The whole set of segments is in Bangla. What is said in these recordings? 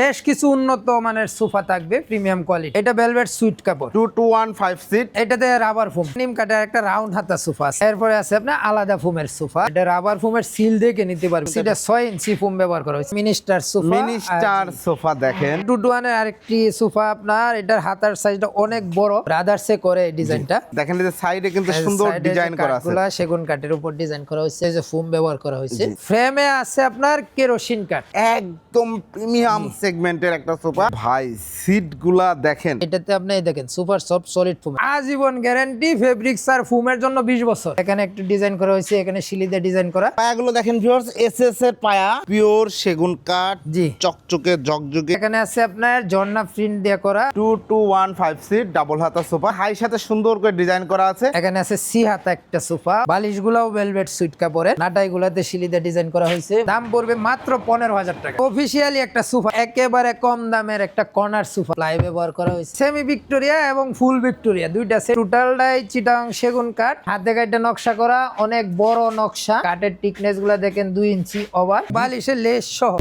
বেশ কিছু উন্নত মানের সোফা থাকবে প্রিমিয়াম কোয়ালিটি এটা ভেলভেট সুইট কাপড়। Two two one five seat এটাতে রাবার ফোম নিম কাটার একটা রাউন্ড হাতা সোফা আছে। এরপরে আছে আপনার আলাদা ফোমের সোফা। এটা রাবার ফোমের সিল দেখে নিতে পারবে। সেটা ছয় ইঞ্চি ফোম ব্যবহার করা হয়েছে। Minister sofa. মিনিস্টার সোফা দেখেন। টু টু ওয়ানের আরেকটি সোফা আপনার। এটার হাতার সাইজটা অনেক বড়। ব্রাদার্সে করে ডিজাইনটা দেখেন এই যে সাইডে কিন্তু সুন্দর ডিজাইন করা আছে। সেগুন কাঠের উপর ডিজাইন করা হয়েছে। যে ফোম ব্যবহার করা হয়েছে। ফ্রেমে আছে আপনার কেরোসিন কাঠ। একদম প্রিমিয়াম সেগমেন্টের একটা সোফা ভাই সিটগুলা দেখেন। এটাতে আপনি দেখেন সুপার সফট সলিড ফোম আজীবন গ্যারান্টি ফেব্রিক্স আর ফোমের জন্য 20 বছর। এখানে একটু ডিজাইন করা হয়েছে এখানে শিলিতে ডিজাইন করা। পায়াগুলো দেখেন ভিউয়ার্স এসএস এর পায়া। পিওর সেগুন কাঠ জি। চকচকে জকজকে এখানে আছে আপনার ঝর্ণা প্রিন্ট দিয়ে করা। Two two one five seat double হাতা সোফা হাই সাথে সুন্দর করে ডিজাইন করা আছে। এখানে আছে সি হাতা একটা সোফা বালিশ গুলাও ভেলভেট সুইট কাপড়ের। গুলাতে শিলিতে ডিজাইন করা হয়েছে। দাম পড়বে মাত্র পনেরো হাজার টাকা। অফিসিয়ালি একটা সোফা একেবারে কম দামের একটা কর্নার সোফা লাই ব্যবহার করা হয়েছে। সেমি ভিক্টোরিয়া এবং ফুল ভিক্টোরিয়া দুইটা টোটালটাই চিটাং সেগুন কাঠ হাতে কাটে নকশা করা, অনেক বড় নকশা। কাঠের টিকনেসগুলা দেখেন দুই ইঞ্চি ওভার বালিশের লেস সহ।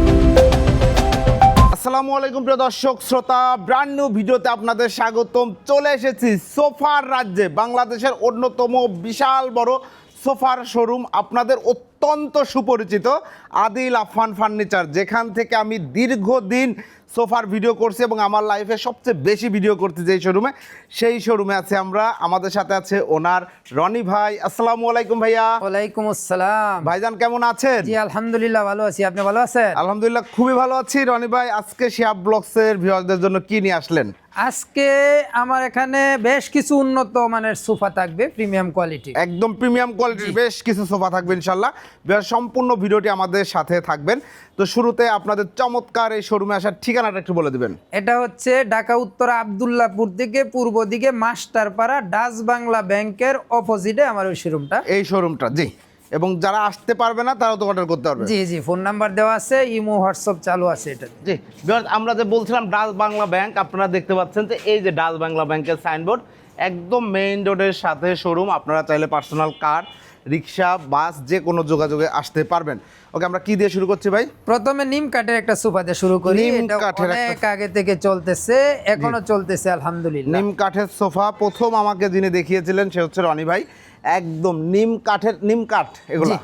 আসসালামু আলাইকুম প্রিয় দর্শক, শ্রোতা ব্র্যান্ড নিউ ভিডিওতে আপনাদের স্বাগতম। চলে এসেছি সোফার রাজ্যে, বাংলাদেশের অন্যতম বিশাল বড় সোফার শোরুম আপনাদের অত্যন্ত সুপরিচিত আদিল আফান ফার্নিচার। যেখান থেকে আমি দীর্ঘদিন সোফার ভিডিও করছি এবং আমার লাইফে সবচেয়ে বেশি ভিডিও করতে যে শোরুমে সেই শোরুমে আছে আমরা। আমাদের সাথে আছে ওনার রনি ভাই। আসসালামু আলাইকুম ভাইয়া। ওয়ালাইকুম আসসালাম। ভাইজান কেমন আছেন? জি আলহামদুলিল্লাহ ভালো আছি। আপনি ভালো আছেন? আলহামদুলিল্লাহ খুবই ভালো আছি। রনি ভাই আজকে শিয়াব ব্লগসের ভিউয়ারদের জন্য কি নিয়ে আসলেন? আজকে আমার এখানে বেশ কিছু উন্নত মানের সোফা থাকবে প্রিমিয়াম কোয়ালিটি একদম প্রিমিয়াম কোয়ালিটির বেশ কিছু সোফা থাকবে ইনশাল্লাহ। সম্পূর্ণ ভিডিওটি আমাদের সাথে থাকবেন। তো শুরুতে আপনাদের চমৎকার এই শোরুমে আসার ঠিকানাটা একটু বলে দিবেন। এটা হচ্ছে ঢাকা উত্তরা আবদুল্লাপুর থেকে পূর্ব দিকে মাস্টারপাড়া ডাচ বাংলা ব্যাংকের অপোজিটে আমার ওই শোরুমটা এই শোরুমটা জি। এবং যারা আসতে পারবে না তারাও তো অর্ডার করতে পারবে। জি জি ফোন নাম্বার দেওয়া আছে ইমো হোয়াটসঅ্যাপ চালু আছে এটা। জি বিহার আমরা যে বলছিলাম ডাচ বাংলা ব্যাংক আপনারা দেখতে পাচ্ছেন যে এই যে ডাচ বাংলা ব্যাংকের সাইনবোর্ড একদম মেইন রোডের সাথে শোরুম আপনারা চাইলে পার্সোনাল কার রিক্সা বাস যে কোনো যোগাযোগে আসতে পারবেন। ওকে আমরা কি দিয়ে শুরু করছি ভাই? প্রথমে নিম কাঠের একটা সোফা দিয়ে শুরু করি নিম কাঠের অনেক আগে থেকে চলতেছে এখনও চলতেছে আলহামদুলিল্লাহ। নিম কাঠের সোফা প্রথম আমাকে যিনি দেখিয়েছিলেন সে হচ্ছে রনি ভাই। একদম নিম কাঠের নিম কাঠ এগুলা।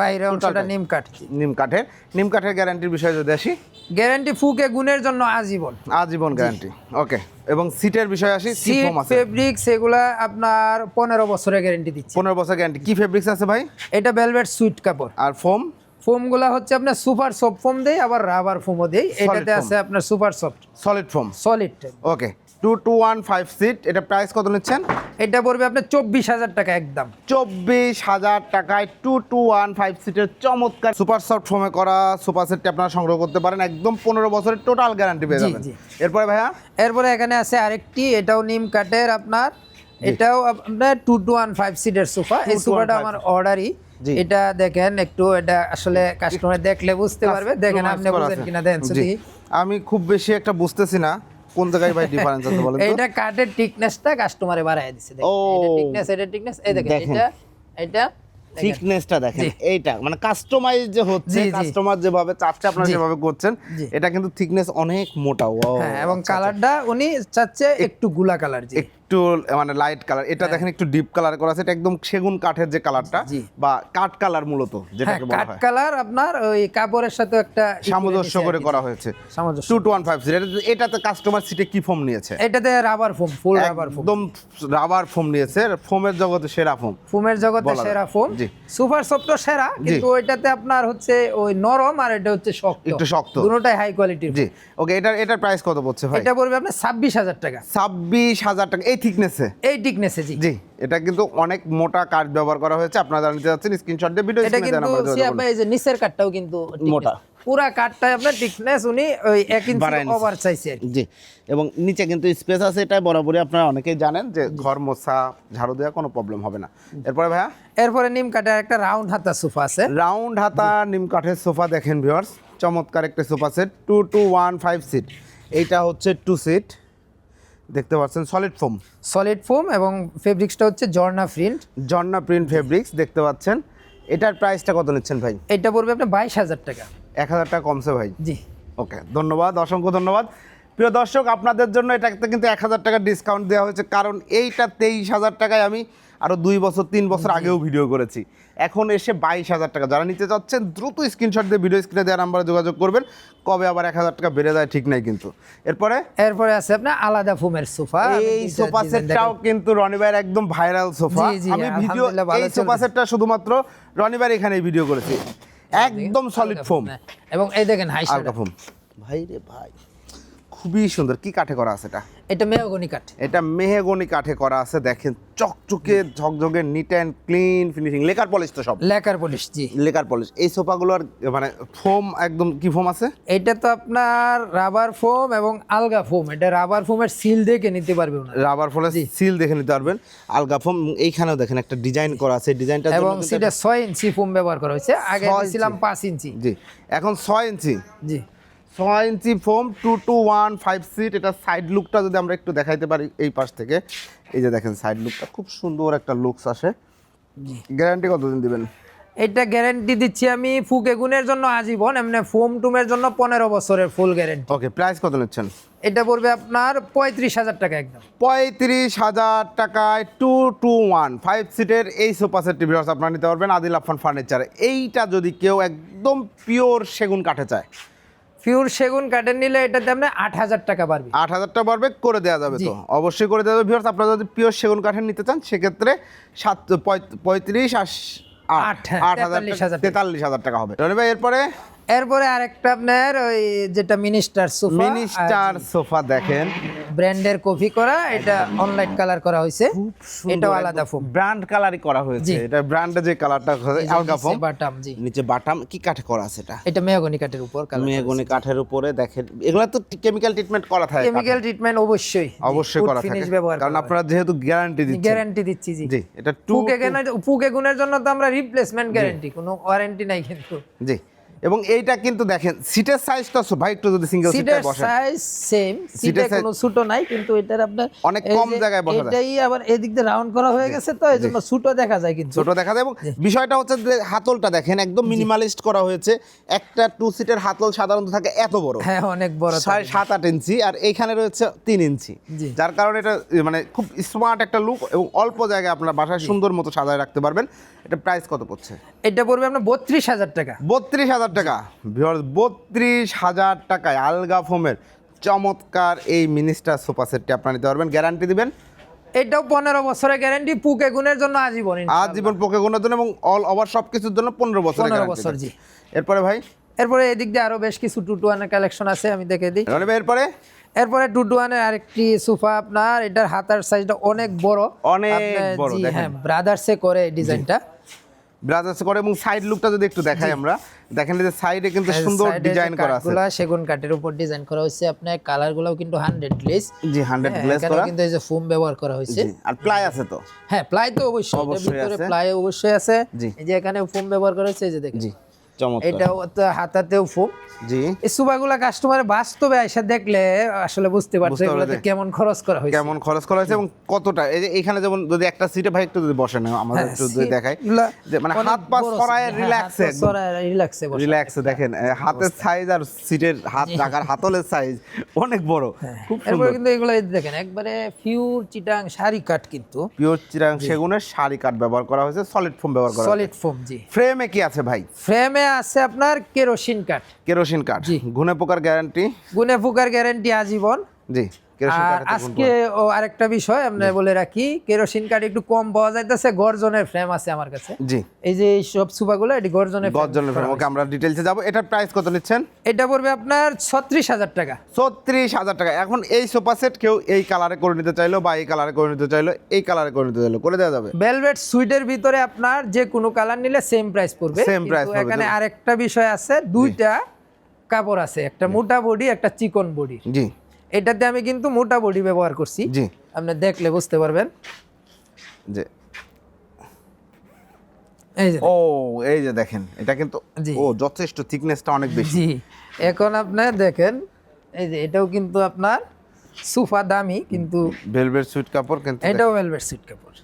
বাইরে অংশটা নিম কাঠ নিম কাঠের নিম কাঠের গ্যারান্টির বিষয়ে যদি আসি। গ্যারান্টি ফুকে গুণের জন্য আজীবন। আজীবন গ্যারান্টি ওকে এবং সিটের বিষয়ে আসি সিট ফেব্রিক্স এগুলা আপনার পনেরো বছরের গ্যারান্টি দিচ্ছে। পনেরো বছর গ্যারান্টি কি ফেব্রিক্স আছে ভাই? এটা ভেলভেট সুইট কাপড়। আর ফোম ফোমগুলা হচ্ছে আপনার সুপার সফট ফোম দেই আবার রাবার ফোমও দেই। এটাতে আছে আপনার super soft solid foam solid okay two two one five seat এটা প্রাইস কত নিচ্ছেন? এটা পড়বে আপনার চব্বিশ হাজার টাকা একদম। চব্বিশ হাজার টাকায় টু টু ওয়ান ফাইভ সিটের চমৎকার সুপার সফট ফোমে করা সোফা সেটটি আপনারা সংগ্রহ করতে পারেন। একদম পনেরো বছরের টোটাল গ্যারান্টি পেয়ে যাবেন। এরপরে ভাইয়া? এরপরে এখানে আছে আরেকটি এটাও নিম কাঠের আপনার। এটাও আপনার টু টু ওয়ান ফাইভ সিটের সোফা এই 2 to 1 সোফাটা আমার অর্ডারই। এটা দেখেন একটু এটা আসলে কাস্টমার দেখলে বুঝতে পারবে। দেখেন আপনি বুঝেন কিনা দেন আমি খুব বেশি একটা বুঝতেছি না। কোন জায়গায় ভাই ডিফারেন্স আছে বলেন তো এইটা কার্ডের টিকনেসটা কাস্টমারে বাড়ায় দিছে দেখেন। এটা টিকনেস এটা টিকনেস এই দেখেন। এটা এটা দেখেন। থিকনেসটা দেখেন এইটা মানে কাস্টমাইজ যে হচ্ছে। কাস্টমার যেভাবে চাচ্ছে আপনারা যেভাবে করছেন এটা কিন্তু ঠিকনেস অনেক মোটা ও হ্যাঁ এবং আচ্ছা, কালারটা উনি চাচ্ছে একটু গুলা কালার জি একটু মানে লাইট কালার এটা দেখেন একটু ডিপ কালার করা আছে এটা একদম সেগুন কাঠের যে কালারটা হ্যাঁ। বা কাঠ কালার মূলত হ্যাঁ যেটাকে বলা কাঠ হয়। কালার আপনার ওই কাপড়ের সাথে একটা সামঞ্জস্য করে করা হয়েছে। সামঞ্জস্য। টু টু ওয়ান ফাইভ এটাতে কাস্টমার সিটে কি ফোম নিয়েছে? এটাতে rubber foam full rubber foam একদম রাবার ফোম নিয়েছে ফোমের জগতে সেরা ফোম ফোমের জগতে সেরা ফোম জি। সুপার সফট সেরা কিন্তু ওইটাতে আপনার হচ্ছে ওই নরম আর এটা হচ্ছে শক্ত। একটু শক্ত। দুটোটাই হাই কোয়ালিটির জি। ওকে এটার এটার প্রাইস কত পড়ছে ভাই? এটা পড়বে আপনার ছাব্বিশ হাজার টাকা। ছাব্বিশ হাজার টাকা। এই থিকনেসে এই টিকনেসে জি। জি এটা কিন্তু অনেক মোটা কাঠ ব্যবহার করা হয়েছে। আপনারা জানতে চাচ্ছেন স্ক্রিনশট দিয়ে ভিডিও এটা কিন্তু সিয়া ভাই যে নিচের কাঠটাও কিন্তু মোটা। পুরা কাঠটাই আপনার টিকনেস উনি ওই এক ইঞ্চি বাড়ায় ওভার চাইছে জি এবং নিচে কিন্তু স্পেস আছে এটা বরাবরই আপনারা অনেকেই জানেন যে ঘর মোছা ঝাড়ু দেওয়া কোনো প্রবলেম হবে না। এরপরে ভাইয়া? এরপরে নিম কাঠের একটা রাউন্ড হাতা সোফা আছে। রাউন্ড হাতা নিম কাঠের সোফা দেখেন ভিউয়ার্স চমৎকার একটা sofa set two two one five seat এইটা হচ্ছে টু সিট দেখতে পাচ্ছেন সলিড ফোম সলিড ফোম এবং ফেব্রিক্সটা হচ্ছে জর্না প্রিন্ট জর্না প্রিন্ট ফেব্রিক্স দেখতে পাচ্ছেন। এটার প্রাইসটা কত নিচ্ছেন ভাই? এটা পড়বে আপনার বাইশ হাজার টাকা। এক হাজার টাকা কমছে ভাই? জি। ওকে ধন্যবাদ অসংখ্য ধন্যবাদ। প্রিয় দর্শক আপনাদের জন্য এটাতে কিন্তু এক হাজার টাকা ডিসকাউন্ট দেওয়া হয়েছে কারণ এইটা তেইশ হাজার টাকায় আমি আরও দুই বছর তিন বছর আগেও ভিডিও করেছি। এখন এসে বাইশ হাজার টাকা। যারা নিতে চাচ্ছেন দ্রুত স্ক্রিনশট দিয়ে ভিডিও স্ক্রিনে দেওয়া নাম্বারে যোগাযোগ করবেন। কবে আবার এক হাজার টাকা বেড়ে যায় ঠিক নাই কিন্তু। এরপরে? এরপরে আছে আপনার আলাদা ফোমের সোফা। এই সোফা সেটটাও কিন্তু রনি ভাইয়ের একদম ভাইরাল সোফা। আমি ভিডিও এই সোফা সেটটা শুধুমাত্র রনি ভাইয়ের এখানে ভিডিও করেছি। একদম সলিড ফোম এবং এই দেখেন হাই ফোম ভাই রে ভাই। খুবই সুন্দর। কি কাঠে করা আছে এটা? এটা মেহগনি কাঠ। এটা মেহেগনি কাঠে করা আছে দেখেন চকচকে ঝকঝকে neat and clean finishing lacquer polish তো সব। লেকার পলিশ জি। লেকার পলিশ এই সোফাগুলোর মানে ফোম একদম কি ফোম আছে? এটা তো আপনার রাবার ফোম এবং আলগা ফোম এটা রাবার ফোমের সিল দেখে নিতে পারবে ওনারা। রাবার ফলে সিল দেখে নিতে পারবেন। আলগা ফোম এইখানেও দেখেন একটা ডিজাইন করা আছে ডিজাইনটা এবং সেটা ছয় ইঞ্চি ফোম ব্যবহার করা হয়েছে আগে ইঞ্চি। পাঁচ ইঞ্চি। জি এখন ছয় ইঞ্চি। জি। ছয় ইঞ্চি foam two two one five seat এটা সাইড লুকটা যদি আমরা একটু দেখাইতে পারি এই পাশ থেকে। এই যে দেখেন সাইড লুকটা খুব সুন্দর একটা লুকস আসে। গ্যারান্টি কতদিন দিবেন? এটা গ্যারান্টি দিচ্ছি আমি ফুকে গুণের জন্য আজীবন এমনি ফোম টুমের জন্য পনেরো বছরের ফুল গ্যারান্টি ওকে প্রাইস কত নিচ্ছেন? এটা পড়বে আপনার পঁয়ত্রিশ হাজার টাকা একদম। পঁয়ত্রিশ হাজার টাকায় টু টু ওয়ান ফাইভ সিটের এই সোফা সেটটি ভিউয়ার্স আপনারা নিতে পারবেন। আদিল আফান ফার্নিচার এইটা যদি কেউ একদম পিওর সেগুন কাঠে চায় পিওর সেগুন কাঠের নিলে এটাতে আপনি আট হাজার টাকা পারবে আট হাজার টাকা পারবে করে দেওয়া যাবে তো। অবশ্যই করে দেওয়া যাবে। আপনারা যদি পিওর সেগুন কাঠের নিতে চান সেক্ষেত্রে সাত পঁয়ত্রিশ আর আট, হ্যাঁ, আট হাজার 43,000 টাকা। তেতাল্লিশ হাজার টাকা হবে। রনি ভাই এরপরে? এরপরে আরেকটা আপনার ওই যেটা মিনিস্টার সোফা মিনিস্টার সোফা দেখেন। ব্র্যান্ডের কপি করা এটা অনলাইন কালার করা হয়েছে। এটাও আলাদা ফোম ব্র্যান্ড কালারই করা হয়েছে। এটা ব্র্যান্ডে যে কালারটা আলগা ফোম বাটাম জি। নিচে বাটাম কি কাঠে করা আছে এটা? এটা মেহগনি কাঠের উপর কালার মেহগনি কাঠের উপরে দেখেন এগুলো তো কেমিক্যাল ট্রিটমেন্ট করা থাকে কেমিক্যাল ট্রিটমেন্ট অবশ্যই অবশ্যই করা থাকে। ব্যবহার কারণ আপনারা যেহেতু গ্যারান্টি দিচ্ছেন। গ্যারান্টি দিচ্ছি জি। জি এটা টু পুকে গুণের জন্য তো আমরা রিপ্লেসমেন্ট গ্যারান্টি কোনো ওয়ারেন্টি নাই কিন্তু। জি। এবং এইটা কিন্তু দেখেন সিটের সাইজটা ভাই একটু যদি সিঙ্গেল সিটে সিটের সাইজ সেম সিটে কোনো ছোট নাই কিন্তু এটার আপনার অনেক কম জায়গায় বসা যায়। এটাই আবার এদিক দিয়ে রাউন্ড করা হয়ে গেছে তো এই জন্য ছোট দেখা যায় কিন্তু। ছোট দেখা যায় এবং বিষয়টা হচ্ছে যে হাতলটা দেখেন একদম মিনিমালিস্ট করা হয়েছে। একটা টু সিটের হাতল সাধারণত থাকে এত বড়। হ্যাঁ অনেক বড় সাড়ে সাত আট ইঞ্চি আর এইখানে রয়েছে তিন ইঞ্চি। যার কারণে এটা মানে খুব স্মার্ট একটা লুক এবং অল্প জায়গায় আপনার বাসায় সুন্দর মতো সাজায় রাখতে পারবেন। এটা প্রাইস কত পড়ছে? এটা পড়বে আপনার বত্রিশ হাজার টাকা। বত্রিশ হাজার টাকা। বত্রিশ হাজার টাকায় আলগা ফোমের চমৎকার এই মিনিস্টার সোফা সেটটি আপনারা নিতে পারবেন গ্যারান্টি দিবেন। এটাও পনেরো বছরের গ্যারান্টি পুকে গুণের জন্য আজীবন আজ জীবন পক্ষে গুণের জন্য এবং অল ওভার সব কিছুর জন্য পনেরো বছর 15 বছর, জি। এরপরে ভাই? এরপরে এদিক দিয়ে আরও বেশ কিছু টু টু ওয়ানের কালেকশন আছে আমি দেখে দিই। এরপরে? এরপরে টু টু ওয়ানের আরেকটি সোফা আপনার এটার হাতার সাইজটা অনেক বড়। অনেক বড়। হ্যাঁ ব্রাদার্সে করে ডিজাইনটা। ব্রাজার্স করে এবং সাইড লুকটা যদি একটু দেখাই আমরা দেখেন যে সাইডে কিন্তু সুন্দর ডিজাইন করা আছে। কাঠগুলা সেগুন কাঠের উপর ডিজাইন করা হয়েছে। আপনার কালার গুলাও কিন্তু হান্ড্রেড গ্লেজ জি হান্ড্রেড গ্লেজ করা। কিন্তু এই যে ফোম ব্যবহার করা হয়েছে। আর প্লাই আছে তো? হ্যাঁ প্লাই তো অবশ্যই। অবশ্যই ভিতরে। প্লাই অবশ্যই আছে। এই যে এখানে ফোম ব্যবহার করা হয়েছে এই যে দেখেন। জি। তো হাতাতেও ফোম জি। এই সুবাগুলা কাস্টমার বাস্তবে এসে দেখলে আসলে বুঝতে পারছে এগুলোতে কেমন খরচ করা হয়েছে। কেমন খরচ করা হয়েছে এবং কতটা? এই যে এখানে যেমন যদি একটা সিটে ভাই একটু যদি বসে না আমাদের হ্যাঁ, একটু যদি দেখাই। যে মানে হাত পা বড় সরায় হ্যাঁ, রিল্যাক্সে রিল্যাক্সে বসে। রিল্যাক্সে দেখেন হাতের সাইজ আর সিটের হাত রাখার হাতলের সাইজ অনেক বড়। খুব সুন্দর। কিন্তু এগুলো দেখেন একবারে পিওর চিটাং শাড়ি কাঠ কিন্তু। পিওর চিরাং সেগুনের শাড়ি কাঠ ব্যবহার করা হয়েছে সলিড ফোম ব্যবহার করা সলিড ফোম জি। ফ্রেমে কি আছে ভাই? ফ্রেমে আছে আপনার কেরোসিন কাঠ। কেরোসিন কাঠ। জি। ঘুনে পোকার গ্যারান্টি? গুনে পোকার গ্যারান্টি আজীবন। জি। আজকে ও আরেকটা বিষয় আমরা বলে রাখি কেরোসিন কাঠ একটু কম পাওয়া যাইতেছে গর্জনের ফ্রেম আছে আমার কাছে। জি। এই যে সব সুপাগুলো এটি গর্জনের গজনের ফ্রেম ওকে আমরা ডিটেলসে যাব। এটার প্রাইস কত নিচ্ছেন? এটা পড়বে আপনার ছত্রিশ হাজার টাকা। ছত্রিশ হাজার টাকা। এখন এই সোফা সেট কেউ এই কালারে করে নিতে চাইলো বা এই কালারে করে নিতে চাইলো এই কালারে করে নিতে চাইলো করে দেওয়া যাবে। ভেলভেট সুইটের ভিতরে আপনার যে কোনো কালার নিলে সেম প্রাইস পড়বে। কিন্তু পড়বে, এখানে আরেকটা বিষয় আছে দুইটা কাপড় আছে একটা মোটা বডি একটা চিকন বডি জি। এটাতে আমি কিন্তু মোটা বডি ব্যবহার করছি। জি। আপনি দেখলে বুঝতে পারবেন। যে এই যে ও এই যে দেখেন এটা কিন্তু ও যথেষ্ট থিকনেসটা অনেক বেশি। জি। এখন আপনি দেখেন এই যে এটাও কিন্তু আপনার সুফা দামি কিন্তু ভেলভেট সুইট কাপড় কিন্তু এটাও ভেলভেট সুইট কাপড়।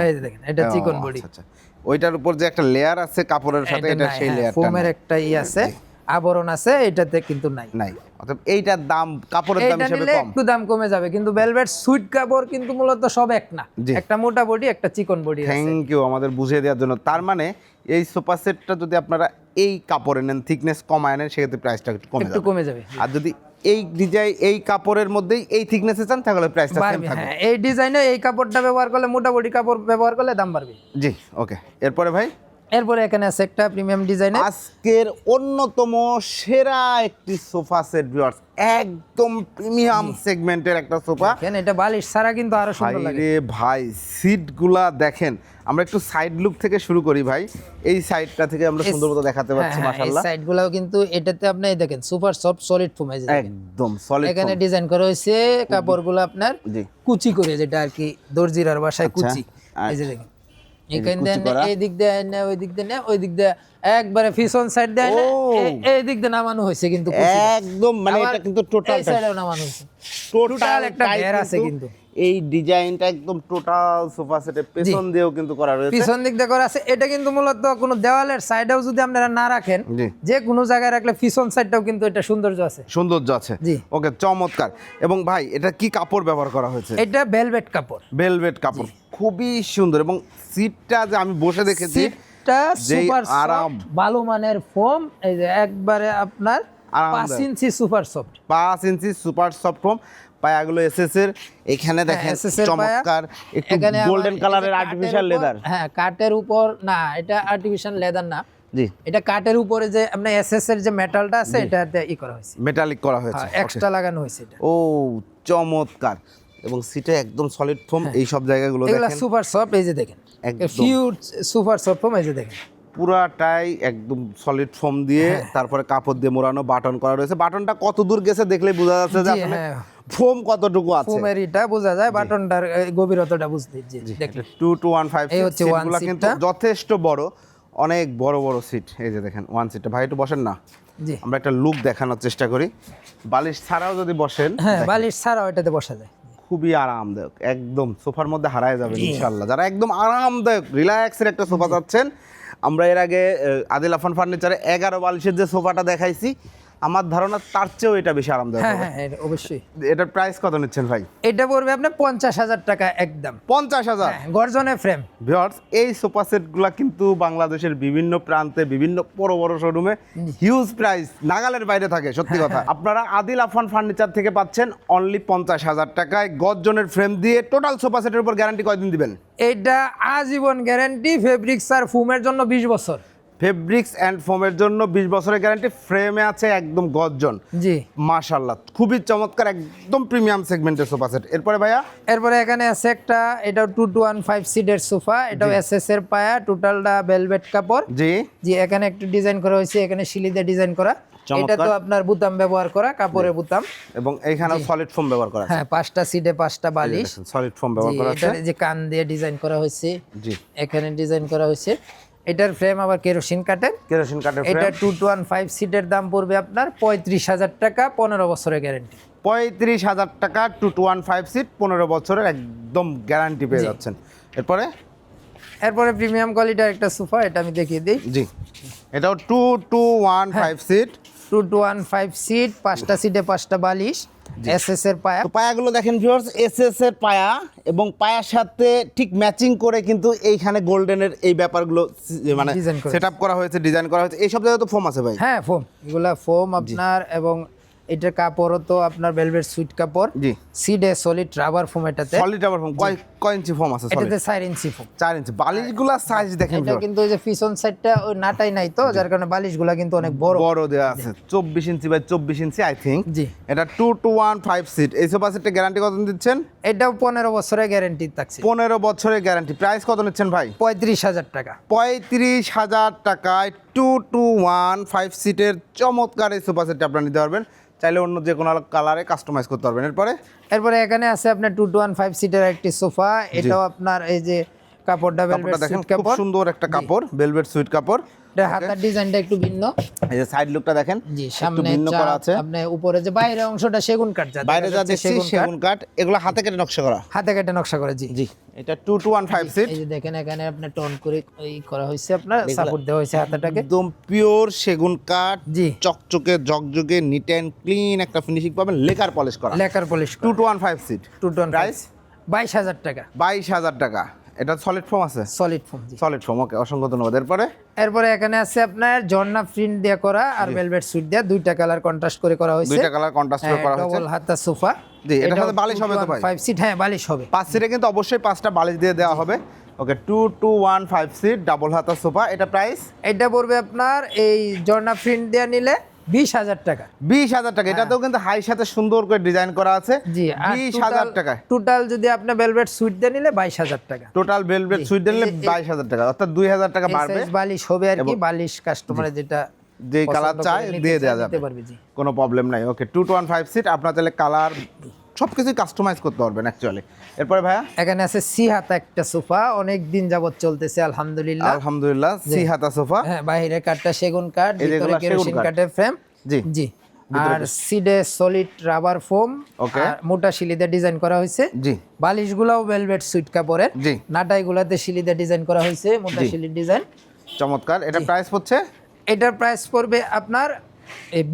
এই যে দেখেন এটা চিকন বডি। আচ্ছা, আচ্ছা। ওইটার উপর যে একটা লেয়ার আছে কাপড়ের সাথে এটা সেই লেয়ারটা ফোমের একটা ই আছে আবরণ আছে এটাতে কিন্তু নাই। নাই। অর্থাৎ এইটার দাম কাপড়ের দাম হিসেবে কম। একটু দাম কমে যাবে কিন্তু ভেলভেট সুইট কাপড় কিন্তু মূলত সব এক না। একটা মোটা বডি একটা চিকন বডি আছে। থ্যাংক ইউ আমাদের বুঝিয়ে দেওয়ার জন্য। তার মানে এই সোফা সেটটা যদি আপনারা এই কাপড়ে নেন থিকনেস কমায় নেন সেক্ষেত্রে প্রাইসটা একটু কমে একটু কমে যাবে আর যদি এই ডিজাইন এই কাপড়ের মধ্যেই এই থিকনেসে চান তাহলে প্রাইসটা সেম থাকবে। হ্যাঁ। এই ডিজাইনে এই কাপড়টা ব্যবহার করলে মোটা বডি কাপড় ব্যবহার করলে দাম বাড়বে। জি ওকে এরপরে ভাই? এরপরে এখানে আছে একটা প্রিমিয়াম ডিজাইনের আজকের অন্যতম সেরা একটি সোফা সেট ভিউয়ার্স একদম প্রিমিয়াম সেগমেন্টের একটা সোফা। এখানে এটা বালিশ ছাড়া কিন্তু আরও সুন্দর লাগে। রে ভাই সিটগুলা দেখেন আমরা একটু সাইড লুক থেকে শুরু করি ভাই। এই সাইডটা থেকে আমরা সুন্দর মতো দেখাতে পারছি হ্যাঁ, হ্যাঁ, এই মাশাআল্লাহ। সাইড গুলাও কিন্তু এটাতে আপনি এই দেখেন সুপার সফট সলিড ফোম এই একদম সলিড এখানে ডিজাইন করা হয়েছে কাপড়গুলো আপনার কুচি করে যেটা আর কি দর্জিরার বাসায় আচ্ছা, কুচি। এই যে দেখেন। এখান দিয়ে এই দিক দিয়ে না ওই দিক দিয়ে না ওই দিক দিয়ে একবারে পিছন সাইড দিয়ে না, এই দিক দিয়ে নামানো হয়েছে কিন্তু একদম মানে এটা কিন্তু টোটাল এই নামানো হয়েছে। টোটাল টোটাল একটা ঘের আছে কিন্তু। এই ডিজাইনটা একদম টোটাল সোফা সেটের পেছন দিয়েও কিন্তু করা রয়েছে। পিছন দিক দিয়ে করা আছে। এটা কিন্তু মূলত কোনো দেওয়ালের সাইডেও যদি আপনারা না রাখেন যে কোনো জায়গায় রাখলে পিছন সাইডটাও কিন্তু এটা সৌন্দর্য আছে। সৌন্দর্য আছে। ওকে চমৎকার। এবং ভাই এটা কি কাপড় ব্যবহার করা হয়েছে? এটা ভেলভেট কাপড়। ভেলভেট কাপড়। খুবই সুন্দর এবং সিটটা যে আমি বসে দেখেছি সিটটা সুপার আরাম। ভালো মানের ফোম এই যে একবারে আপনার। পাঁচ ইঞ্চি সুপার সফট পাঁচ ইঞ্চি সুপার সফট ফোম পায়াগুলো এখানে দেখেন SS চমৎকার একটু গোল্ডেন কালারের আর্টিফিশিয়াল লেদার হ্যাঁ কাঠের উপর না এটা আর্টিফিশিয়াল লেদার না। জি। এটা কাঠের উপরে যে আপনার এসএস এর যে মেটালটা আছে এটাতে ই করা হয়েছে। মেটালিক করা হয়েছে। এক্সট্রা লাগানো হয়েছে এটা। ও চমৎকার। এবং সিটে একদম সলিড ফোম এই সব জায়গাগুলো হ্যাঁ। দেখেন। সুপার সফট এই যে দেখেন। হিউজ সুপার সফট ফোম এই যে দেখেন। পুরাটাই একদম সলিড ফোম দিয়ে হ্যাঁ। তারপরে কাপড় দিয়ে মোড়ানো বাটন করা রয়েছে। বাটনটা কত দূর গেছে দেখলে বোঝা যাচ্ছে যে হ্যাঁ। ফোম কতটুকু আছে? ফোমের এটা বোঝা যায় বাটনটার গভীরতাটা বুঝতে জি দেখলে টু টু ওয়ান ফাইভ এই হচ্ছে সিটগুলো কিন্তু যথেষ্ট বড়। অনেক বড় বড় সিট এই যে দেখেন ওয়ান সিটটা ভাই একটু বসেন না। জি। আমরা একটা লুক দেখানোর চেষ্টা করি। বালিশ ছাড়াও যদি বসেন হ্যাঁ বালিশ ছাড়াও এটাতে বসা যায়। খুবই আরামদায়ক একদম সোফার মধ্যে হারায় যাবেন ইনশাল্লাহ যারা একদম আরামদায়ক রিল্যাক্সের একটা সোফা চাচ্ছেন আমরা এর আগে আদিল আফান ফার্নিচারে এগারো বালিশের যে সোফাটা দেখাইছি আমার ধারণা তার চেয়েও এটা বেশি আরামদায়ক হ্যাঁ হ্যাঁ এটা অবশ্যই। এটার প্রাইস কত নিচ্ছেন ভাই? এটা পড়বে আপনার পঞ্চাশ হাজার টাকা একদম। পঞ্চাশ হাজার? হ্যাঁ গর্জনে ফ্রেম ভিওর্স এই সোফা সেটগুলো কিন্তু বাংলাদেশের বিভিন্ন প্রান্তে বিভিন্ন বড় বড় শোরুমে হিউজ প্রাইস নাগালের বাইরে থাকে সত্যি কথা। আপনারা আদিল আফান ফার্নিচার থেকে পাচ্ছেন অনলি পঞ্চাশ হাজার টাকায়। গর্জনের ফ্রেম দিয়ে টোটাল সোফা সেটের উপর গ্যারান্টি কয়দিন দিবেন? এটা আজীবন গ্যারান্টি ফেব্রিক্স আর ফুমের জন্য বিশ বছর। ফেব্রিক্স অ্যান্ড ফোমের জন্য বিশ বছরের গ্যারান্টি ফ্রেমে আছে একদম গর্জন। জি। মাশাল্লাহ খুবই চমৎকার একদম প্রিমিয়াম সেগমেন্টের সোফা সেট এরপরে ভাইয়া? এরপরে এখানে আছে একটা এটাও টু টু ওয়ান ফাইভ সিটের সোফা এটাও এস এস এর পায়া টোটালটা ভেলভেট কাপড়। জি। জি এখানে একটু ডিজাইন করা হয়েছে এখানে শিলিতে ডিজাইন করা। এটা তো আপনার বুতাম ব্যবহার করা কাপড়ের বুতাম। এবং এইখানেও সলিড ফোম ব্যবহার করা হ্যাঁ পাঁচটা সিটে পাঁচটা বালিশ। সলিড ফোম ব্যবহার করা আছে। যে কান দিয়ে ডিজাইন করা হয়েছে জি। এখানে ডিজাইন করা হয়েছে। এটার ফ্রেম আবার কেরোসিন কাটের কেরোসিন কাটের এটা টু টু ওয়ান ফাইভ সিটের দাম পড়বে আপনার পঁয়ত্রিশ হাজার টাকা পনেরো বছরের গ্যারেন্টি পঁয়ত্রিশ হাজার টাকা two two one five seat পনেরো বছরের একদম গ্যারান্টি পেয়ে যাচ্ছেন। এরপরে? এরপরে প্রিমিয়াম কোয়ালিটির একটা সোফা এটা আমি দেখিয়ে দিই। জি। এটাও two two one. Five seat two two one five seat পাঁচটা সিটে পাঁচটা বালিশ এস এস এর পায়া। পায়াগুলো দেখেন ভিউয়ার্স এসএস এর পায়া এবং পায়ার সাথে ঠিক ম্যাচিং করে কিন্তু এইখানে গোল্ডেনের এই ব্যাপারগুলো মানে করা সেট আপ করা হয়েছে ডিজাইন করা হয়েছে। এইসব জায়গায় তো ফোম আছে ভাই? হ্যাঁ ফোম এগুলা ফোম আপনার এবং এটার কাপড়ও তো আপনার ভেলভেট সুইট কাপড়। জি। সিডে সলিড রাবার ফোম এটাতে। সলিড আবার ফোম কয় কয় ইঞ্চি ফোম আছে সলিড এটাতে চার ইঞ্চি ফোম চার ইঞ্চি বালিশগুলা সাইজ দেখেন এটা কিন্তু ওই যে পিছন সাইডটা ওই নাটাই নাই তো যার কারণে বালিশগুলা কিন্তু অনেক বড়। বড় দেওয়া আছে। চব্বিশ ইঞ্চি বাই চব্বিশ ইঞ্চি আই থিঙ্ক জি। এটা two two one five seat এই সোফা সেটের গ্যারান্টি কত দিচ্ছেন? এটাও পনেরো বছরের গ্যারান্টি থাকছে। পনেরো বছরের গ্যারান্টি প্রাইস কত নিচ্ছেন ভাই? পঁয়ত্রিশ হাজার টাকা। পঁয়ত্রিশ হাজার টাকায় টু টু ওয়ান ফাইভ সিটের চমৎকার এই সোফা সেটটা আপনারা নিতে পারবেন। চাইলে অন্য যে কোনো কালারে কাস্টমাইজ করতে পারবেন। এরপরে? এরপরে এখানে আছে আপনার টু টু ওয়ান ফাইভ সিটের একটি সোফা এটাও আপনার এই যে কাপড়টা ভেলভেট দেখেন সুইট খুব কাপড় সুন্দর একটা কাপড় ভেলভেট সুইট কাপড়। এটা হাতার ডিজাইনটা একটু ভিন্ন। এই যে সাইড লুকটা দেখেন জি সামনে ভিন্ন করা আছে। আপনি উপরে যে বাইরের অংশটা সেগুন কাঠ যা বাইরে যা দেখছি সেগুন কাঠ। এগুলো হাতে কেটে নকশা করা। হাতে কেটে নকশা করে জি। জি এটা সিট এই যে দেখেন এখানে আপনি টোন করে এই করা হয়েছে আপনার সাপোর্ট দেওয়া হয়েছে হাতাটাকে। একদম পিওর সেগুন কাঠ জি। চকচকে জকজকে নিট অ্যান্ড ক্লিন একটা ফিনিশিং পাবেন লেকার পলিশ করা। Lacquer polish two two one five seat two tone Price? বাইশ হাজার টাকা। বাইশ হাজার টাকা। এটা সলিড ফর্ম আছে? সলিড জি। সলিড ফর্ম ওকে অসংখ্য ধন্যবাদ। এরপরে? এরপরে এখানে আছে আপনার ঝর্ণা প্রিন্ট দিয়ে করা আর ভেলভেট সুইট দিয়ে দুইটা কালার কন্ট্রাস্ট করে করা হয়েছে। দুইটা কালার কন্ট্রাস্ট করে করা হয়েছে। ডবল হাতা সোফা। জি, এটার সাথে বালিশ হবে তো ভাই? ফাইভ সিট হ্যাঁ বালিশ হবে। পাঁচ সিটে কিন্তু অবশ্যই পাঁচটা বালিশ দিয়ে দেওয়া হবে। Okay two two one five seat double হাতা সোফা এটা প্রাইস এটা পড়বে আপনার এই ঝর্ণা প্রিন্ট দিয়ে নিলে বিশ হাজার টাকা। বিশ হাজার টাকা। এটাতেও কিন্তু হাই সাথে সুন্দর করে ডিজাইন করা আছে। জি বিশ হাজার টাকা। টোটাল যদি আপনি ভেলভেট সুইট দিয়ে নিলে বাইশ হাজার টাকা। টোটাল বেলভেট সুইট এই- এই- বাইশ হাজার টাকা। অর্থাৎ দুই হাজার টাকা বাড়বে। বালিশ হবে আর কি বালিশ কাস্টমারের যেটা যে কালার চাই দিয়ে দেওয়া যাবে। কোনো প্রবলেম নাই। Okay two two one five seat আপনার তাহলে কালার সব কিছুই কাস্টমাইজ করতে পারবেন অ্যাকচুয়ালি এরপরে ভাইয়া? এখানে আছে সি হাতা একটা সোফা অনেক দিন যাবত চলতেছে আলহামদুলিল্লাহ। আলহামদুলিল্লাহ সি হাতা সোফা। হ্যাঁ বাইরে কাঠটা সেগুন কাঠ ভিতরে কেরোসিন কাঠ। কাঠের ফ্রেম। জি। জি। আর সিডে সলিড রাবার ফোম ওকে মোটা শিলিতে ডিজাইন করা হয়েছে। জি। বালিশগুলাও ভেলভেট সুইট কাপড়ের জি। নাটাইগুলাতে শিলিতে ডিজাইন করা হয়েছে মোটা। শিলির ডিজাইন চমৎকার। এটা প্রাইস হচ্ছে এটার প্রাইস পড়বে আপনার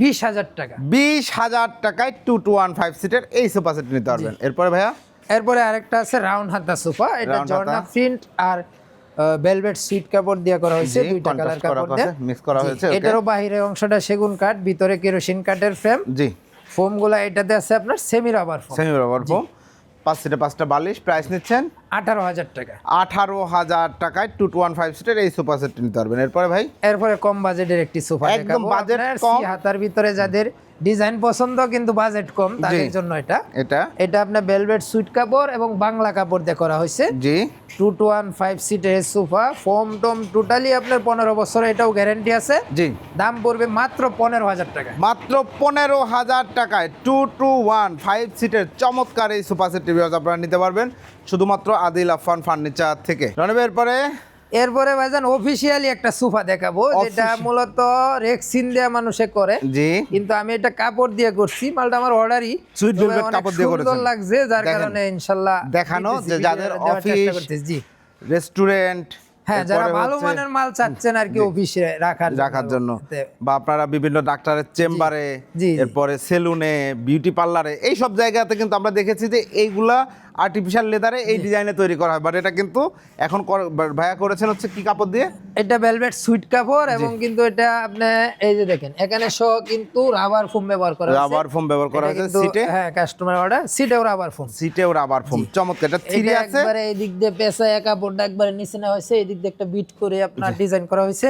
বিশ হাজার টাকা। বিশ হাজার টাকায় টু টু ওয়ান ফাইভ সিটের এই সোফা সেট নিতে পারবেন। এরপরে ভাইয়া? এরপরে আরেকটা আছে রাউন্ড হাতা সোফা এটা প্রিন্ট আর ভেলভেট সুইট কাপড় দিয়ে করা হয়েছে দুইটা কালার কাপড় দিয়ে। mix করা হয়েছে, এটারও বাহিরের অংশটা সেগুন কাঠ ভিতরে কেরোসিন কাঠের ফ্রেম জি। ফোমগুলা এটাতে আছে আপনার semi rubber foam semi rubber foam পাঁচ সিটে পাঁচটা বালিশ প্রাইস নিচ্ছেন আঠারো হাজার টাকা। আঠারো হাজার টাকায় টু টু ওয়ান ফাইভ সিটের এই সোফা সেট নিতে পারবেন। এরপরে ভাই? এরপরে কম বাজেটের একটি সোফা একদম আপনার কম। হাতার ভিতরে যাদের ডিজাইন পছন্দ কিন্তু বাজেট কম তাদের জন্য এটা। এটা। এটা আপনার সুইট কাপড় এবং বাংলা কাপড় দিয়ে করা হয়েছে। জি। টু টু ওয়ান ফাইভ সিটের সোফা ফোম টোম টোটালি আপনার পনেরো বছর এটাও গ্যারেন্টি আছে। জি। দাম পড়বে মাত্র পনেরো হাজার টাকা। মাত্র পনেরো হাজার টাকায় টু টু ওয়ান ফাইভ সিটের চমৎকার এই সোফা সেট টিভি আপনারা নিতে পারবেন। শুধুমাত্র আদিল আফান ফার্নিচার থেকে। রনবে এরপরে? এরপরে ভাইজান অফিসিয়ালি একটা সোফা দেখাবো যেটা মূলত রেক্সিন দেওয়া মানুষে করে। জি। কিন্তু আমি এটা কাপড় দিয়ে করছি মালটা আমার অর্ডারই Sweet velvet কাপড় দিয়ে সুন্দর করেছেন। লাগছে যার কারণে ইনশাল্লাহ দেখানো যে যাদের অফিস, জি। রেস্টুরেন্ট হ্যাঁ যারা ভালো মানের মাল চাচ্ছেন আর কি অফিসে রাখার রাখার জন্য। বা আপনারা বিভিন্ন ডাক্তারের চেম্বারে। এরপরে সেলুনে বিউটি পার্লারে এই সব জায়গাতে কিন্তু আমরা দেখেছি যে এইগুলা আর্টিফিশিয়াল লেদারে এই ডিজাইনে তৈরি করা হয়। বাট এটা কিন্তু এখন ভাইয়া করেছেন হচ্ছে কি কাপড় দিয়ে? এটা ভেলভেট সুইট কাপড় এবং কিন্তু এটা আপনি এই যে দেখেন এখানে সহ কিন্তু রাবার ফোম ব্যবহার করা হয়েছে। রাবার ফোম ব্যবহার করা হয়েছে সিটে হ্যাঁ কাস্টমার অর্ডার সিটেও রাবার ফোম সিটেও রাবার ফোম চমৎকার। এটা থ্রি আছে একবারে এই দিক দিয়ে পেঁচায় কাপড়টা একবারে নিচে নেওয়া হয়েছে এই দিক দিয়ে একটা বিট করে আপনার ডিজাইন করা হয়েছে।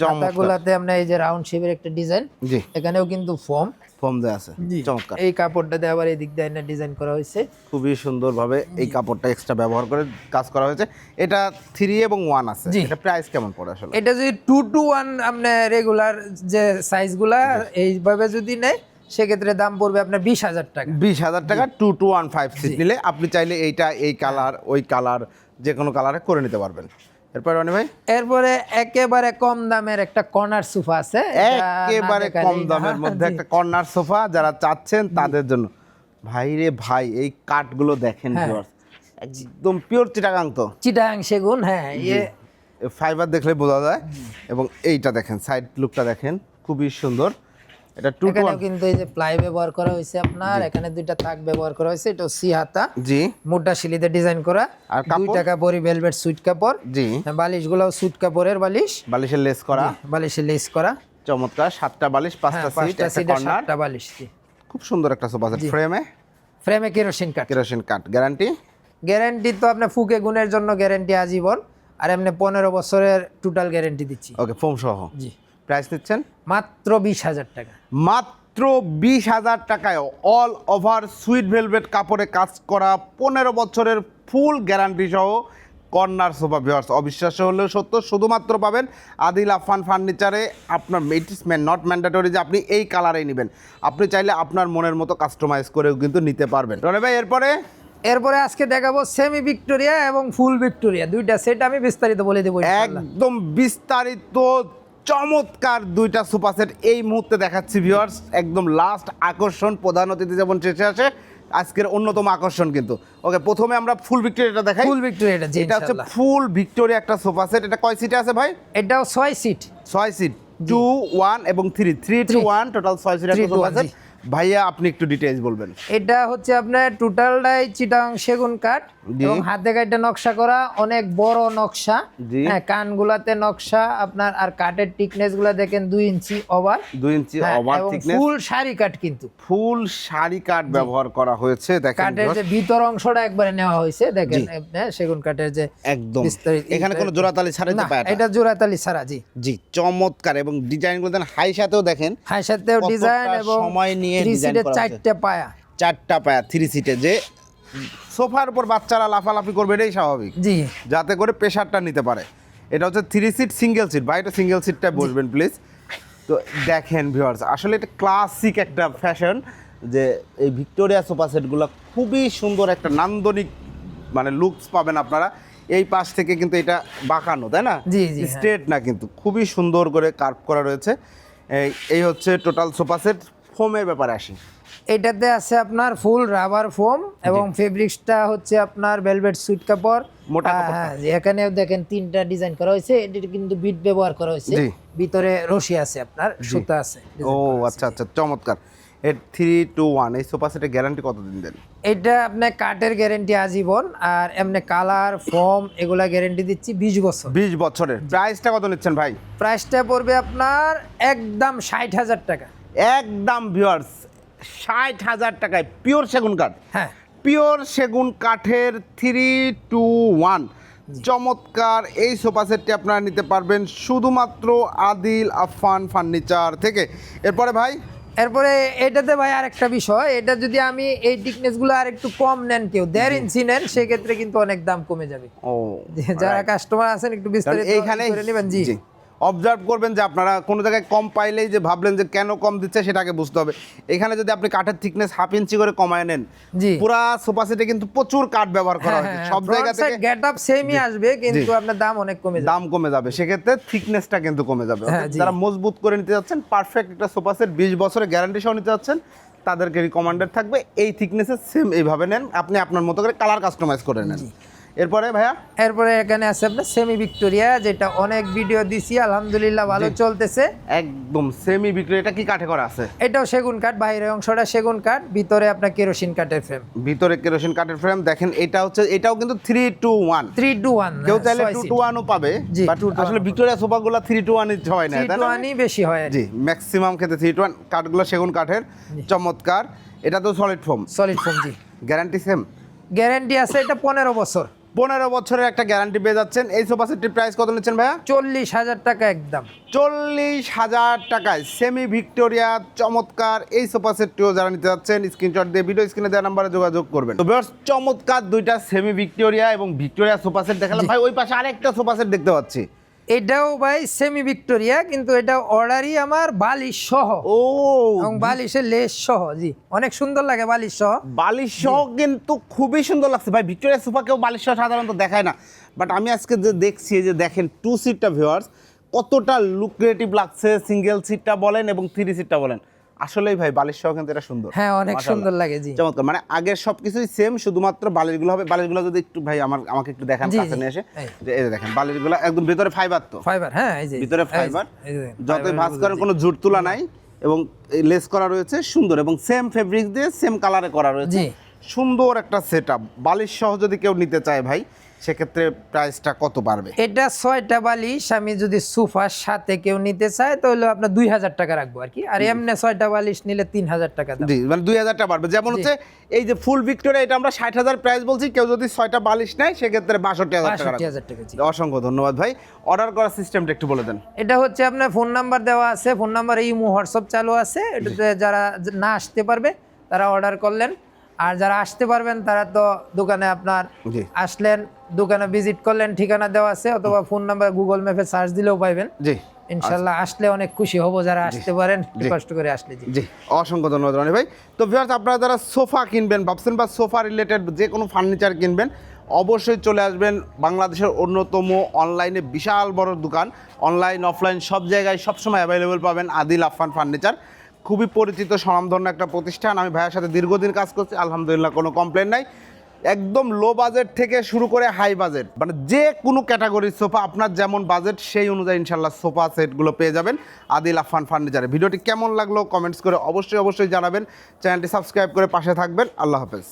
চমৎকার। গুলাতে আপনার এই যে রাউন্ড শেপের একটা ডিজাইন জি। এখানেও কিন্তু ফোম ফোম দেওয়া আছে। চমৎকার। এই কাপড়টা দিয়ে আবার এই দিক দিয়ে ডিজাইন করা হয়েছে। খুবই সুন্দরভাবে এই কাপড়টা এক্সট্রা ব্যবহার করে কাজ করা হয়েছে। এটা থ্রি এবং ওয়ান আছে। এটা প্রাইস কেমন পড়ে আসলে? এটা যদি টু টু ওয়ান আপনার রেগুলার যে সাইজগুলা এইভাবে যদি নেয় সেক্ষেত্রে দাম পড়বে আপনার বিশ হাজার টাকা। বিশ হাজার টাকা two two one five seat নিলে আপনি চাইলে এইটা এই কালার ওই কালার যে কোনো কালারে করে নিতে পারবেন। এরপর রনি ভাই এরপরে একেবারে কম দামের একটা কর্নার সোফা আছে। একেবারে কম দামের মধ্যে একটা কর্নার সোফা যারা চাচ্ছেন তাদের জন্য। ভাই রে ভাই এই কাঠগুলো দেখেন হ্যাঁ। একদম পিওর চিটাগাং তো। চিটাগাং সেগুন হ্যাঁ ইয়ে। ফাইবার দেখলে বোঝা যায়। এবং এইটা দেখেন সাইড লুকটা দেখেন খুবই সুন্দর। এটা টু এখানেও কিন্তু এই যে প্লাই ব্যবহার করা হয়েছে আপনার এখানে দুইটা তাক ব্যবহার করা হয়েছে এটা সি হাতা জি। মোটা শিলিতে ডিজাইন করা। আর দুই টাকা পরি ভেলভেট সুইট কাপড়। জি। বালিশ গুলাও সুইট কাপড়ের বালিশ। বালিশের লেস করা। বালিশে লেস করা। চমৎকার সাতটা বালিশ পাঁচটা হ্যাঁ সিট একটা কর্নার সাতটা বালিশ খুব সুন্দর একটা সোফা সেট ফ্রেমে ফ্রেমে কেরোসিন কাঠ কেরোসিন কাঠ গ্যারান্টি গ্যারান্টি তো আপনার ফুকে গুণের জন্য গ্যারান্টি আজীবন। আর এমনি পনেরো বছরের টোটাল গ্যারান্টি দিচ্ছি। ওকে ফোম সহ। জি। প্রাইস নিচ্ছেন? মাত্র বিশ হাজার টাকা। মাত্র বিশ হাজার টাকায় অল ওভার সুইট ভেলভেট কাপড়ে কাজ করা পনেরো বছরের ফুল গ্যারান্টি সহ কর্নার সোফা ভিওয়ার্স অবিশ্বাস্য হলেও সত্য শুধুমাত্র পাবেন আদিল আফান ফার্নিচারে আপনার ইটস ম্যান নট ম্যান্ডেটরি যে আপনি এই কালারেই নেবেন। আপনি চাইলে আপনার মনের মতো কাস্টমাইজ করেও কিন্তু নিতে পারবেন। রনে ভাই এরপরে? এরপরে আজকে দেখাবো সেমি ভিক্টোরিয়া এবং ফুল ভিক্টোরিয়া দুইটা সেট আমি বিস্তারিত বলে দেবো একদম বিস্তারিত চমৎকার দুইটা সোফা সেট এই মুহূর্তে দেখাচ্ছি ভিউয়ার্স একদম লাস্ট আকর্ষণ প্রধান অতিথি যেমন শেষে আসে আজকের অন্যতম আকর্ষণ কিন্তু। ওকে প্রথমে আমরা ফুল ভিক্টোরিয়াটা দেখাই। ফুল ভিক্টোরিয়াটা এটা হচ্ছে ফুল ভিক্টোরিয়া একটা সোফা সেট এটা কয় সিটে আছে ভাই? এটাও ছয় সিট ছয় সিট টু ওয়ান এবং three three two one total ছয় সিট একটা সোফা সেট ভাইয়া আপনি একটু ডিটেইলস বলবেন। এটা হচ্ছে আপনার টোটালটাই চিটাং সেগুন কাঠ। এবং হাতে কাটে নকশা করা অনেক বড় নকশা। হ্যাঁ কানগুলাতে নকশা আপনার আর কাঠের টিকনেসগুলা দেখেন দুই ইঞ্চি ওভার দুই ইঞ্চি ওভার থিকনেস ফুল শাড়ি কাঠ কিন্তু। ফুল শাড়ি কাঠ ব্যবহার করা হয়েছে দেখেন কাঠের যে ভিতর অংশটা একবারে নেওয়া হয়েছে দেখেন হ্যাঁ, সেগুন কাঠের যে একদম। এখানে কোনো জোড়াতালি ছাড়াই না এটা জোড়াতালি ছাড়া জি। জি চমৎকার। এবং ডিজাইনগুলো দেন হাই সাথেও দেখেন হাই সাথেও ডিজাইন এবং সময় নিয়ে সিটের করা। চারটে পায়া। চারটা পায়া থ্রি সিটে যে সোফার উপর বাচ্চারা লাফালাফি করবে এটাই স্বাভাবিক। জি। যাতে করে প্রেশারটা নিতে পারে। এটা হচ্ছে থ্রি সিট সিঙ্গেল সিট এটা সিঙ্গেল সিটটায় বসবেন প্লিজ তো দেখেন ভিউয়ার্স আসলে এটা ক্লাসিক একটা ফ্যাশন যে এই ভিক্টোরিয়া সোফা সেটগুলো খুবই সুন্দর একটা নান্দনিক মানে লুকস পাবেন আপনারা। এই পাশ থেকে কিন্তু এটা বাঁকানো তাই না? জি, জি, হ্যাঁ। স্ট্রেট না কিন্তু খুবই সুন্দর করে কার্ভ করা রয়েছে। এই হচ্ছে টোটাল সোফা সেট ফোমের ব্যাপারে আসি। এটাতে আছে আপনার ফুল রাবার ফোম এবং ফেব্রিক্সটা হচ্ছে আপনার ভেলভেট সুইট কাপড়। মোটা হ্যাঁ যে এখানেও দেখেন তিনটা ডিজাইন করা হয়েছে। এটা কিন্তু বিট ব্যবহার করা হয়েছে। ভিতরে রশি আছে আপনার সুতা আছে ও আচ্ছা আচ্ছা চমৎকার। এর থ্রি টু ওয়ান এই সোফা সেটের গ্যারান্টি কতদিন দেন? এটা আপনার কাঠের গ্যারেন্টি আজীবন আর এমনি কালার ফর্ম এগুলা গ্যারেন্টি দিচ্ছি বিশ বছর। বিশ বছরের। প্রাইসটা কত নিচ্ছেন ভাই? প্রাইসটা পড়বে আপনার একদম ষাট হাজার টাকা। একদম ভিউয়ার্স ষাট হাজার টাকায় পিওর সেগুন কাঠ। হ্যাঁ। পিওর সেগুন কাঠের থ্রি টু ওয়ান। চমৎকার এই সোফা সেটটি আপনারা নিতে পারবেন শুধুমাত্র আদিল আফান ফার্নিচার থেকে। এরপরে ভাই? এরপরে এটাতে ভাই আর একটা বিষয় এটা যদি আমি এই টিকনেসগুলো আর একটু কম নেন কেউ দেড় ইঞ্চি নেন সেক্ষেত্রে কিন্তু অনেক দাম কমে যাবে। ও যারা কাস্টমার আছেন একটু বিস্তারিত এইখানে নেবেন জি। অবজার্ভ করবেন যে আপনারা কোনো জায়গায় কম পাইলেই যে ভাবলেন যে কেন কম দিচ্ছে সেটাকে বুঝতে হবে। এখানে যদি আপনি কাঠের থিকনেস হাফ ইঞ্চি করে কমায় নেন পুরা সোফা সেটে কিন্তু প্রচুর কাঠ ব্যবহার করা হ্যাঁ, হয়েছে হ্যাঁ, সব জায়গা থেকে গেট আপ সেমই আসবে কিন্তু আপনার দাম অনেক কমে যাবে। দাম কমে যাবে। সেক্ষেত্রে থিকনেসটা কিন্তু কমে যাবে। হ্যাঁ। যারা মজবুত করে নিতে যাচ্ছেন পারফেক্ট একটা সোফা সেট বিশ বছরের গ্যারান্টি সহ নিতে যাচ্ছেন তাদেরকে রিকমান্ডেড থাকবে। এই থিকনেসের সেম এইভাবে নেন। আপনি আপনার মতো করে কালার কাস্টমাইজ করে নেন। এরপরে ভাইয়া? এরপরে এখানে আছে আপনার সেমি ভিক্টোরিয়া যেটা অনেক ভিডিও দিছি আলহামদুলিল্লাহ ভালো চলতেছে। একদম সেমি বিক্রি এটা কি কাঠে করা আছে? এটাও সেগুন কাঠ বাইরের অংশটা সেগুন কাঠ ভিতরে আপনার কেরোসিন কাঠের ফ্রেম ভিতরে কেরোসিন কাঠের ফ্রেম দেখেন এটা হচ্ছে এটাও কিন্তু three two one three two one কেউ চাইলে টু টু ওয়ানও পাবে আসলে ও ভিক্টোরিয়া সোফাগুলো থ্রি টু ওয়ানই হয় না থ্রি টু ওয়ানই বেশি হয়। জি ম্যাক্সিমাম ক্ষেত্রে থ্রি টু ওয়ান কাঠগুলো সেগুন কাঠের চমৎকার। এটা তো সলিড ফোম সলিড ফোম জি। গ্যারান্টি সেম গ্যারান্টি আছে এটা পনেরো বছর। পনেরো বছরের একটা গ্যারান্টি পেয়ে যাচ্ছেন। এই সোফা সেটটির প্রাইস কত নিচ্ছেন ভাইয়া? চল্লিশ হাজার টাকা একদম। চল্লিশ হাজার টাকায় সেমি ভিক্টোরিয়া চমৎকার এই সোফা সেটটিও যারা নিতে যাচ্ছেন স্ক্রিনশট দিয়ে ভিডিও স্ক্রিনে দেওয়া নাম্বারে যোগাযোগ করবেন। তো বেশ চমৎকার দুইটা সেমি ভিক্টোরিয়া এবং ভিক্টোরিয়া সোফা সেট দেখালাম। ভাই ওই পাশে আরেকটা সোফা সেট দেখতে পাচ্ছি। এটাও ভাই সেমি ভিক্টোরিয়া কিন্তু এটা অর্ডারই আমার বালিশ সহ। ও এবং বালিশের লেস সহ জি। অনেক সুন্দর লাগে বালিশ সহ। বালিশ সহ কিন্তু খুবই সুন্দর লাগছে। ভাই ভিক্টোরিয়া সোফা কেউ বালিশ সহ সাধারণত দেখায় না। বাট আমি আজকে যে দেখছি যে দেখেন টু সিটটা ভিউয়ার্স কতটা লুক্রেটিভ লাগছে সিঙ্গেল সিটটা বলেন এবং থ্রি সিটটা বলেন। আসলেই ভাই বালিশ সহ কিন্তু এটা সুন্দর। হ্যাঁ অনেক সুন্দর লাগে জি। চমৎকার। মানে আগের সবকিছুই সেম শুধুমাত্র বালিশগুলো হবে। বালিশগুলো যদি একটু ভাই আমার আমাকে একটু দেখান কাছে নিয়ে এসে। যে এই দেখেন বালিশগুলো একদম ভিতরে ফাইবার তো। ফাইবার হ্যাঁ এই যে। ভিতরে ফাইবার এই যে দেখেন, যতই ভাঁজ করেন কোনো জুট তুলা নাই। এবং লেস করা রয়েছে সুন্দর। এবং সেম ফেব্রিক দিয়ে সেম কালারে করা রয়েছে। সুন্দর একটা সেট আপ বালিশ সহ যদি কেউ নিতে চায় ভাই সেক্ষেত্রে প্রাইসটা কত বাড়বে? এটা ছয়টা বালিশ আমি যদি সোফার সাথে কেউ নিতে চায় তাহলে আপনার দুই হাজার টাকা রাখব আর কি। আর এমনি ছয়টা বালিশ নিলে তিন হাজার টাকা জি মানে দুই হাজার টাকা বাড়বে। যেমন হচ্ছে এই যে ফুল ভিক্টোরিয়া এটা আমরা ষাট হাজার প্রাইস বলছি কেউ যদি ছয়টা বালিশ নেয় সেক্ষেত্রে বাষট্টি হাজার টাকা হাজার টাকা অসংখ্য ধন্যবাদ ভাই। অর্ডার করার সিস্টেমটা একটু বলে দেন। এটা হচ্ছে আপনার ফোন নাম্বার দেওয়া আছে ফোন নাম্বার ইমো হোয়াটসঅ্যাপ চালু আছে। এটাতে যারা না আসতে পারবে তারা অর্ডার করলেন। আর যারা আসতে পারবেন তারা তো দোকানে আপনার আসলেন দোকানে ভিজিট করলেন ঠিকানা দেওয়া আছে অথবা ফোন নাম্বার গুগল ম্যাপে সার্চ দিলেও পাইবেন। জি। ইনশাল্লাহ আসলে অনেক খুশি হব যারা আসতে পারেন কষ্ট করে আসলে জি। অসংখ্য ধন্যবাদ রনি ভাই। তো ভিউয়ার্স আপনারা যারা সোফা কিনবেন ভাবছেন বা সোফা রিলেটেড যে কোনো ফার্নিচার কিনবেন অবশ্যই চলে আসবেন বাংলাদেশের অন্যতম অনলাইনে বিশাল বড় দোকান। অনলাইন অফলাইন সব জায়গায় সবসময় অ্যাভেলেবেল পাবেন আদিল আফান ফার্নিচার খুবই পরিচিত, স্বনামধন্য একটা প্রতিষ্ঠান। আমি ভাইয়ের সাথে দীর্ঘদিন কাজ করছি, আলহামদুলিল্লাহ কোনো কমপ্লেন নাই। একদম লো বাজেট থেকে শুরু করে হাই বাজেট মানে যে কোনো ক্যাটাগরির সোফা আপনার যেমন বাজেট সেই অনুযায়ী ইনশাল্লাহ সোফা সেটগুলো পেয়ে যাবেন। আদিল আফান ফার্নিচারে ভিডিওটি কেমন লাগল কমেন্টস করে অবশ্যই অবশ্যই জানাবেন। চ্যানেলটি সাবস্ক্রাইব করে পাশে থাকবেন। আল্লাহ হাফেজ।